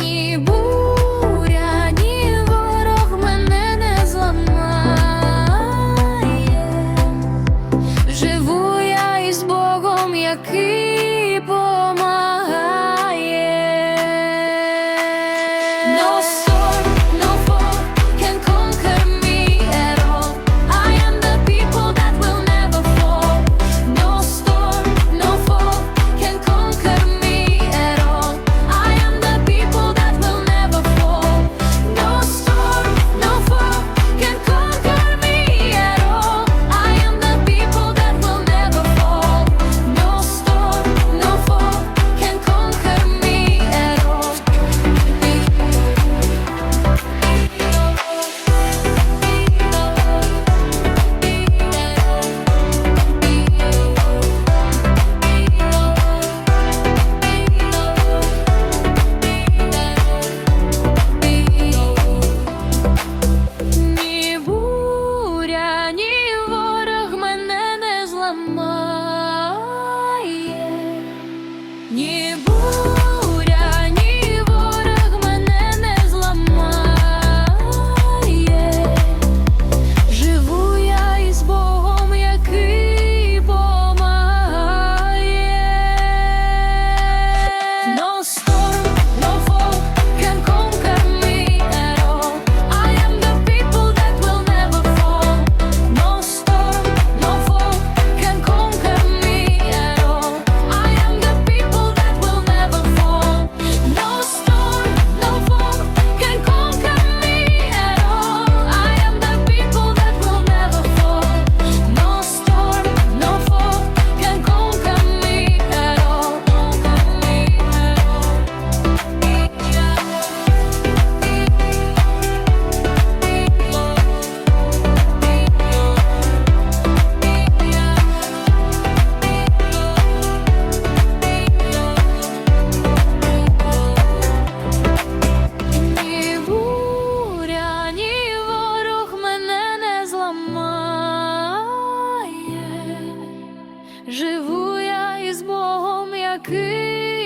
ні буря, ні ворог мене не зламає, живу я із Богом, який помагає. із Богом який.